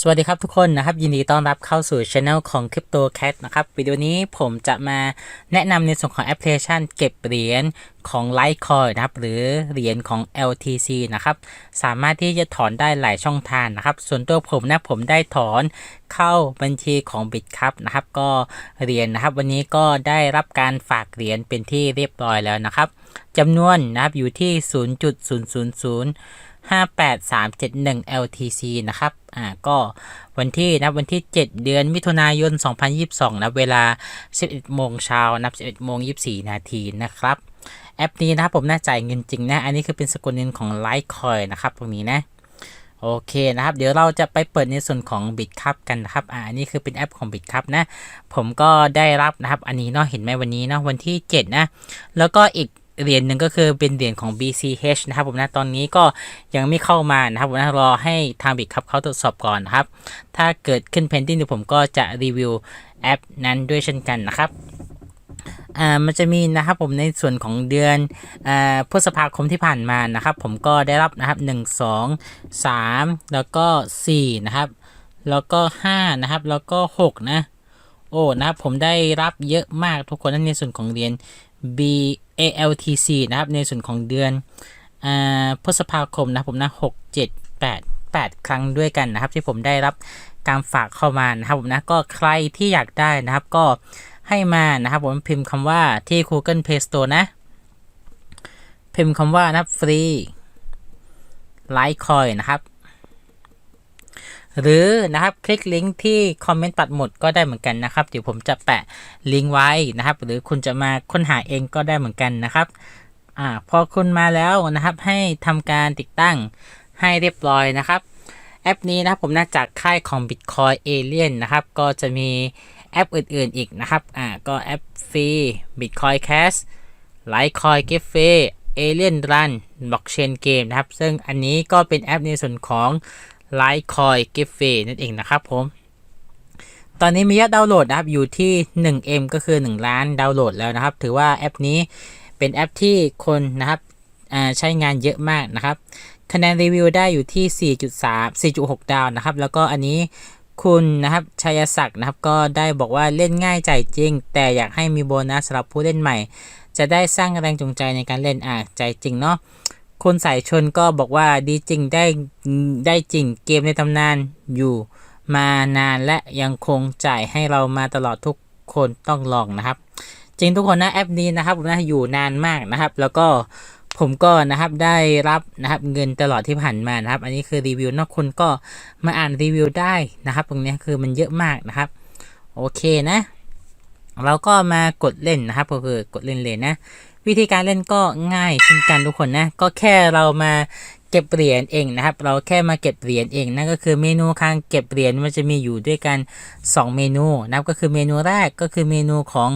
สวัสดีครับทุกคนนะครับ ยินดีต้อนรับเข้าสู่ช anel ของ Crypto Cat นะครับวิดีโอนี้ผมจะมาแนะนำในส่วนของแอปพลิเคชันเก็บเหรียญของ Litecoin นะครับ หรือเหรียญของ LTC นะครับ สามารถที่จะถอนได้หลายช่องทางนะครับ ส่วนตัวผมนะผมได้ถอนเข้าบัญชีของ Bitcup นะครับ ก็เหรียญนะครับ วันนี้ก็ได้รับการฝากเหรียญเป็นที่เรียบร้อยแล้วนะครับจำนวนนะครับอยู่ที่ 0.000 58371 LTC นะครับ อ่า ก็วันที่นะวันที่ 7 เดือนมิถุนายน 2022 นะ เวลา 11โมงเช้านับ 11โมง24 นาทีนะครับ แอปนี้นะครับผมน่าจ่ายเงินจริงนะ อันนี้คือเป็นสกุลเงินของ Litecoin นะครับ ตรงนี้นะ โอเคนะครับ เดี๋ยวเราจะไปเปิดในส่วนของ Bitcup กันนะครับ อ่า อันนี้คือเป็นแอปของ Bitcup นะ ผมก็ได้รับนะครับ อันนี้เนาะ เห็นไหมวันนี้เนาะ วันที่ 7 นะ แล้วก็อีก เหรียญหนึ่งก็คือเป็นเหรียญของ BCH นะครับผมนะตอนนี้ก็ยังไม่เข้ามานะครับผมนะรอให้ทางบิ t ครับเขาตรวจสอบก่อนนะครับ ถ้าเกิดขึ้น pending เดี๋ยวผมก็จะรีวิวแอปนั้นด้วยเช่นกันนะครับอ่ามันจะมีนะครับผมในส่วนของเดือนอ่าพฤษภาคมที่ผ่านมานะครับ ผมก็ได้รับนะครับ 1 2 3 แล้วก็ 4 นะครับ แล้วก็ 5 นะครับ แล้วก็ 6 นะ โอ้นะครับผมได้รับเยอะมากทุกคนนั่นในส่วนของเหรียญ B ALTC นะครับ ในส่วนของเดือนอ่าพฤษภาคมนะผมนะ6 7 8 8 ครั้งด้วยกันนะครับ ที่ผมได้รับการฝากเข้ามานะครับผมนะก็ใครที่อยากได้นะครับก็ให้มานะครับผมพิมพ์คำว่าที่ Google Play Store นะ พิมพ์คำว่านะฟรี Litecoin นะครับ หรือนะครับคลิกลิงก์ที่คอมเมนต์ปัดหมดก็ได้เหมือนกันนะครับเดี๋ยวผมจะแปะลิงก์ไว้นะครับ หรือคุณจะมาค้นหาเองก็ได้เหมือนกันนะครับอ่าพอคุณมาแล้วนะครับให้ทำการติดตั้งให้เรียบร้อยนะครับ แอปนี้นะครับผมน่าจากค่ายของ Bitcoin Alien นะครับ ก็จะมีแอปอื่นๆอีกนะครับอ่าก็แอปฟรี Bitcoin Cash Litecoin Gift Free Alien Run Blockchain Game นะครับ ซึ่งอันนี้ก็เป็นแอปในส่วนของ Litecoin Gift Free นั่นเองนะครับผมตอนนี้มียอดดาวน์โหลดนะครับอยู่ที่ 1M ก็คือ 1 ล้านดาวน์โหลดแล้วนะครับ ถือว่าแอปนี้เป็นแอปที่คนนะครับใช้งานเยอะมากนะครับ คะแนนรีวิวได้อยู่ที่ 4.3 4.6 ดาวนะครับ แล้วก็อันนี้คุณนะครับชัยศักดิ์นะครับก็ได้บอกว่าเล่นง่ายใจจริง แต่อยากให้มีโบนัสสำหรับผู้เล่นใหม่ จะได้สร้างแรงจูงใจในการเล่นอะใจจริงเนาะ คุณสายชนก็บอกว่าดีจริงได้ได้จริงเกมในตำนานอยู่มานานและยังคงจ่ายให้เรามาตลอดทุกคนต้องลองนะครับ จริงทุกคนนะแอปนี้นะครับผมนะอยู่นานมากนะครับ แล้วก็ผมก็นะครับได้รับนะครับเงินตลอดที่ผ่านมานะครับ อันนี้คือรีวิวนอกคนก็มาอ่านรีวิวได้นะครับ ตรงนี้คือมันเยอะมากนะครับ โอเคนะ เราก็มากดเล่นนะครับก็คือกดเล่นเลยนะ วิธีการเล่นก็ง่ายเช่นกันทุกคนนะ ก็แค่เรามาเก็บเหรียญเองนะครับ เราแค่มาเก็บเหรียญเองนั่นก็คือเมนูข้างเก็บเหรียญมันจะมีอยู่ด้วยกัน 2 เมนูนะครับก็คือเมนูแรกก็คือเมนูของ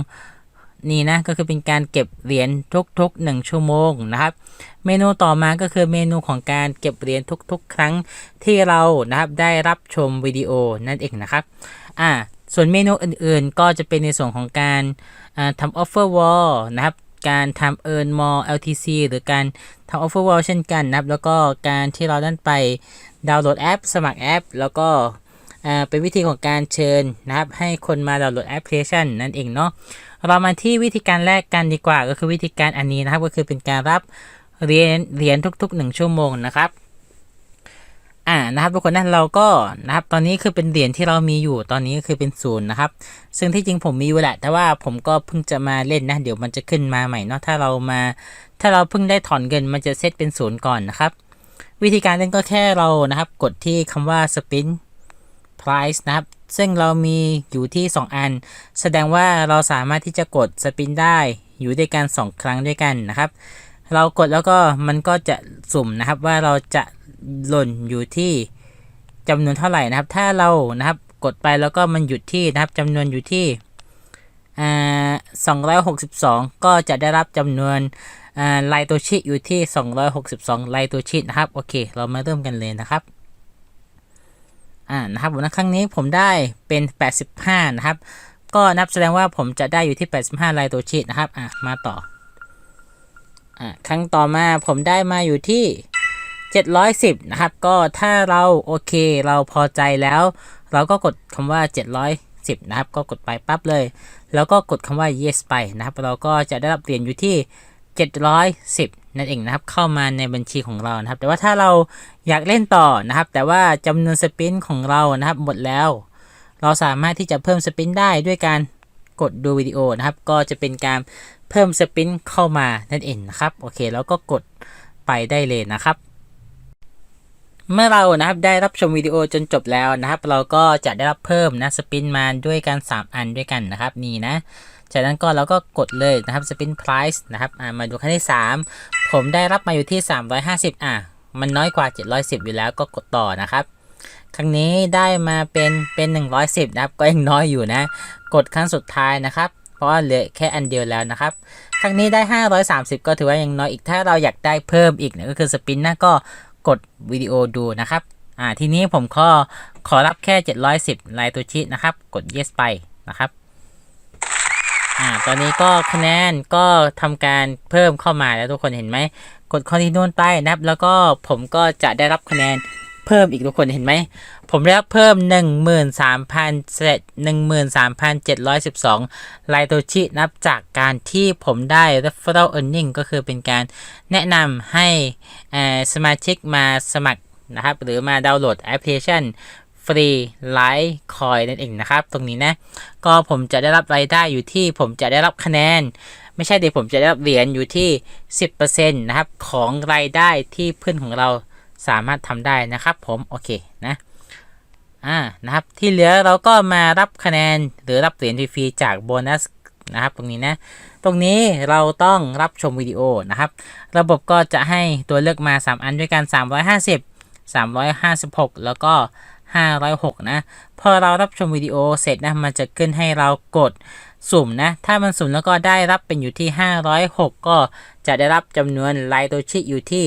นี่นะก็คือเป็นการเก็บเหรียญทุกๆ 1 ชั่วโมงนะครับ เมนูต่อมาก็คือเมนูของการเก็บเหรียญทุกๆ ครั้งที่เรานะครับได้รับชมวิดีโอนั่นเองนะครับอ่าส่วนเมนูอื่นๆ ก็จะเป็นในส่วนของการทำ offer wall นะครับ การทำ earn more LTC หรือการทำ offer wall เช่นกันนะครับ แล้วก็การที่เราดันไปดาวน์โหลดแอป สมัครแอป แล้วก็เป็นวิธีของการเชิญนะครับ ให้คนมาดาวน์โหลดแอปพลิเคชันนั่นเองเนาะเรามาที่วิธีการแรกกันดีกว่า ก็คือวิธีการอันนี้นะครับ ก็คือเป็นการรับเหรียญเรียนทุกๆ 1 ชั่วโมงนะครับ อ่านะครับทุกคนนะเราก็นะครับตอนนี้คือเป็นเหรียญที่เรามีอยู่ตอนนี้ก็คือเป็นศูนย์นะครับ ซึ่งที่จริงผมมีอยู่แหละ แต่ว่าผมก็เพิ่งจะมาเล่นนะเดี๋ยวมันจะขึ้นมาใหม่เนาะถ้าเรามา ถ้าเราเพิ่งได้ถอนเงินมันจะเซตเป็นศูนย์ก่อนนะครับ วิธีการเล่นก็แค่เรานะครับกดที่คำว่า spin price นะครับ ซึ่งเรามีอยู่ที่ 2 อัน แสดงว่าเราสามารถที่จะกดสปินได้อยู่ด้วยกัน 2 ครั้งด้วยกันนะครับ เรากดแล้วก็มันก็จะสุ่มนะครับว่าเราจะ หล่นอยู่ที่จำนวนเท่าไหร่นะครับ ถ้าเรานะครับกดไปแล้วก็มันหยุดที่นะครับจำนวนอยู่ที่262 ก็จะได้รับจำนวนอ่าไลโตชิอยู่ที่ 262ไลโตชินะครับ โอเค เรามาเริ่มกันเลยนะครับ อ่า นะครับผมนครั้งนี้ผมได้เป็น 85 นะครับ ก็นับแสดงว่าผมจะได้อยู่ที่ 85ไลโตชินะครับ อะ มาต่อ อ่า ครั้งต่อมาผมได้มาอยู่ที่ 710 นะครับ ก็ถ้าเราโอเคเราพอใจแล้ว เราก็กดคำว่า 710 นะครับ ก็กดไปปั๊บเลย แล้วก็กดคำว่า yes ไปนะครับ เราก็จะได้รับเหรียญอยู่ที่ 710 นั่นเองนะครับ เข้ามาในบัญชีของเรานะครับ แต่ว่าถ้าเราอยากเล่นต่อนะครับ แต่ว่าจำนวนสปินของเรานะครับ หมดแล้ว เราสามารถที่จะเพิ่มสปินได้ด้วยการกดดูวิดีโอนะครับ ก็จะเป็นการเพิ่มสปินเข้ามานั่นเองนะครับ โอเค แล้วก็กดไปได้เลยนะครับ เมื่อเรานะครับได้รับชมวิดีโอจนจบแล้วนะครับ เราก็จะได้รับเพิ่มนะสปินมาด้วยกัน 3 อันด้วยกันนะครับ นี่นะจากนั้นก็เราก็กดเลยนะครับสปินไพรซ์นะครับมาดูครั้งที่ 3 ผมได้รับมาอยู่ที่ 350 อะ มันน้อยกว่า 710 อยู่แล้วก็กดต่อนะครับ ครั้งนี้ได้มาเป็นเป็น 110 นะครับ ก็ยังน้อยอยู่นะ กดครั้งสุดท้ายนะครับ เพราะว่าเหลือแค่อันเดียวแล้วนะครับ ครั้งนี้ได้ 530 ก็ถือว่ายังน้อยอีกถ้าเราอยากได้เพิ่มอีกนี่ยก็คือสปินนะก็ กดวิดีโอดูนะครับ อ่า ทีนี้ผมขอขอรับแค่ 710 ลายตัวชินะครับ กด yes ไปนะครับ อ่า ตอนนี้ก็คะแนนก็ทำการเพิ่มเข้ามาแล้วทุกคนเห็นไหม กด continue ไปนะครับ แล้วก็ผมก็จะได้รับคะแนน เพิ่มอีกทุกคนเห็นไหม ผมได้รับเพิ่ม 1 3 7 1 3 7 1 2ลายตัวชินับจากการที่ผมได้ referral earning ก็คือเป็นการแนะนำให้สมาชิกมาสมัครนะครับ หรือมาดาวน์โหลดแอปพลิเคชันฟรีไลท์คอยนั่นเองนะครับ ตรงนี้นะ ก็ผมจะได้รับรายได้อยู่ที่ผมจะได้รับคะแนน ไม่ใช่เดี๋ยวผมจะได้รับเหรียญอยู่ที่ 10%นะครับ ของรายได้ที่เพื่อนของเรา สามารถทำได้นะครับผมโอเคนะอ่านะครับที่เหลือเราก็มารับคะแนนหรือรับเหรียญฟรีจากโบนัสนะครับตรงนี้นะตรงนี้เราต้องรับชมวิดีโอนะครับ ระบบก็จะให้ตัวเลือกมา 3 อันด้วยกัน 350 356 แล้วก็ 506 นะ พอเรารับชมวิดีโอเสร็จนะ มันจะขึ้นให้เรากดสุ่มนะ ถ้ามันสุ่มแล้วก็ได้รับเป็นอยู่ที่ 506 ก็จะได้รับจำนวนไลท์ตัวชิอยู่ที่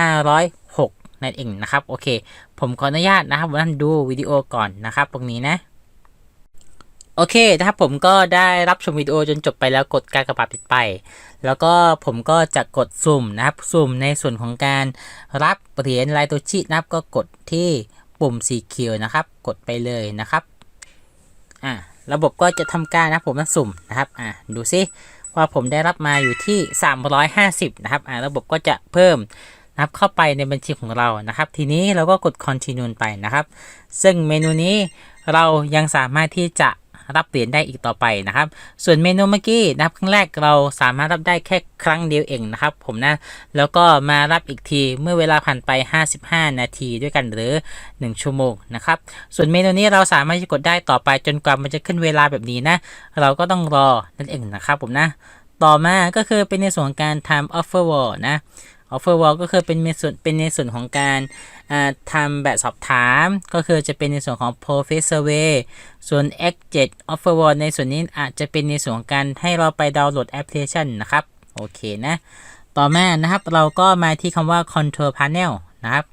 506 นั่นเองนะครับโอเค ผมขออนุญาตนะครับวันนั้นดูวิดีโอก่อนนะครับ ตรงนี้นะโอเคนะครับผมก็ได้รับชมวิดีโอจนจบไปแล้วกดการกระปาปิดไป แล้วก็ผมก็จะกดสุ่มนะครับ สุ่มในส่วนของการรับเหรียญไลโตชินะครับ ก็กดที่ปุ่มสีเขียวนะครับ กดไปเลยนะครับ อ่าระบบก็จะทำการนะผมจะสุ่มนะครับ อ่าดูซิว่าผมได้รับมาอยู่ที่ 350 นะครับ อ่าระบบก็จะเพิ่ม นะครับเข้าไปในบัญชีของเรานะครับ ทีนี้เราก็กด continue ไปนะครับ ซึ่งเมนูนี้เรายังสามารถที่จะรับเหรียญได้อีกต่อไปนะครับ ส่วนเมนูเมื่อกี้นะครับครั้งแรกเราสามารถรับได้แค่ครั้งเดียวเองนะครับ ผมนะ แล้วก็มารับอีกทีเมื่อเวลาผ่านไป 55 นาทีด้วยกันหรือ 1 ชั่วโมงนะครับ ส่วนเมนูนี้เราสามารถจะกดได้ต่อไปจนกว่ามันจะขึ้นเวลาแบบนี้นะ เราก็ต้องรอนั่นเองนะครับผมนะ ต่อมาก็คือเป็นในส่วนการ time offer wall นะ offer wall ก็คือเป็นในส่วนเป็นในส่วนของการทำแบบสอบถาม ก็คือจะเป็นในส่วนของ professor way ส่วน X7 offer wall ในส่วนนี้อาจจะเป็นในส่วนของการให้เราไปดาวน์โหลดแอปพลิเคชันนะครับ โอเคนะ ต่อมานะครับเราก็มาที่คำว่า control panel นะครับ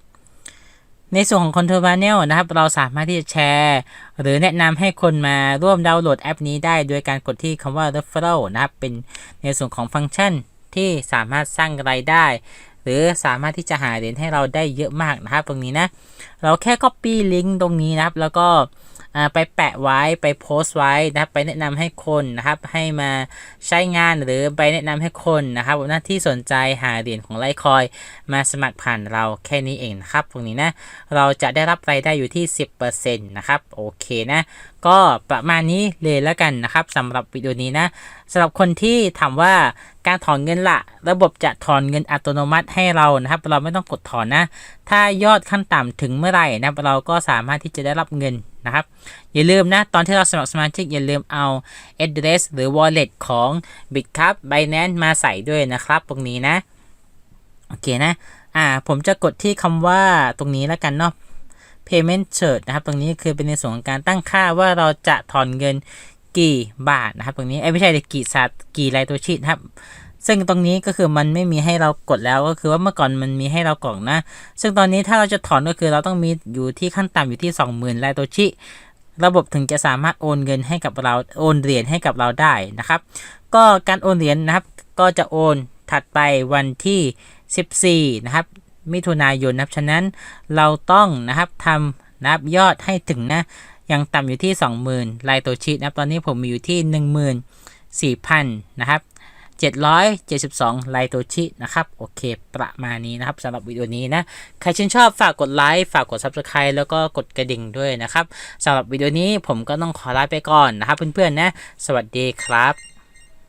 ในส่วนของ Control Panel นะครับ เราสามารถที่จะแชร์ หรือแนะนำให้คนมาร่วมดาวน์โหลดแอปนี้ได้ โดยการกดที่คำว่า Referral นะครับ เป็นในส่วนของฟังก์ชัน ที่สามารถสร้างรายได้ หรือสามารถที่จะหาเหรียญให้เราได้เยอะมากนะครับตรงนี้นะ เราแค่ Copy ลิงก์ตรงนี้นะครับ แล้วก็ ไปแปะไว้ไปโพสต์ไว้นะครับไปแนะนำให้คนนะครับให้มาใช้งานหรือไปแนะนำให้คนนะครับหน้าที่สนใจหาเหรียญของไลคอยมาสมัครผ่านเราแค่นี้เองนะครับตรงนี้นะเราจะได้รับรายได้อยู่ที่ 10%นะครับโอเคนะก็ประมาณนี้เลยแล้วกันนะครับสำหรับวิดีโอนี้นะสำหรับคนที่ถามว่าการถอนเงินละระบบจะถอนเงินอัตโนมัติให้เรานะครับ เราไม่ต้องกดถอนนะ ถ้ายอดขั้นต่ำถึงเมื่อไหร่นะครับเราก็สามารถที่จะได้รับเงิน นะครับ อย่าลืมนะ ตอนที่เราสมัครสมาชิกอย่าลืมเอา address หรือ wallet ของ Bitcup Binance มาใส่ด้วยนะครับ ตรงนี้นะ โอเคนะ อ่า ผมจะกดที่คำว่าตรงนี้แล้วกันเนาะ payment search นะครับ ตรงนี้คือเป็นในส่วนของการตั้งค่าว่าเราจะถอนเงินกี่บาทนะครับ ตรงนี้ เอ้ไม่ใช่เลยกี่สัตกี่รายตัวชีตนะครับ ซึ่งตรงนี้ก็คือมันไม่มีให้เรากดแล้วก็คือว่าเมื่อก่อนมันมีให้เรากรอกนะ ซึ่งตอนนี้ถ้าเราจะถอนก็คือเราต้องมีอยู่ที่ขั้นต่ำอยู่ที่ 20,000รายตัวชิระบบถึงจะสามารถโอนเงินให้กับเราโอนเหรียญให้กับเราได้นะครับ ก็การโอนเหรียญนะครับ ก็จะโอนถัดไปวันที่ 14 นะครับ มิถุนายนนะครับฉะนั้นเราต้องนะครับทำนับยอดให้ถึงนะยังต่ำอยู่ที่ 20,000ไลโตชินะครับตอนนี้ผมมีอยู่ที่ 14,000 นะครับ 772 ไลโตชินะครับ โอเค ประมาณนี้นะครับสำหรับวิดีโอนี้นะ ใครชื่นชอบฝากกดไลค์ ฝากกด Subscribe แล้วก็กดกระดิ่งด้วยนะครับสำหรับวิดีโอนี้ผมก็ต้องขอลาไปก่อนนะครับเพื่อนๆนะ สวัสดีครับ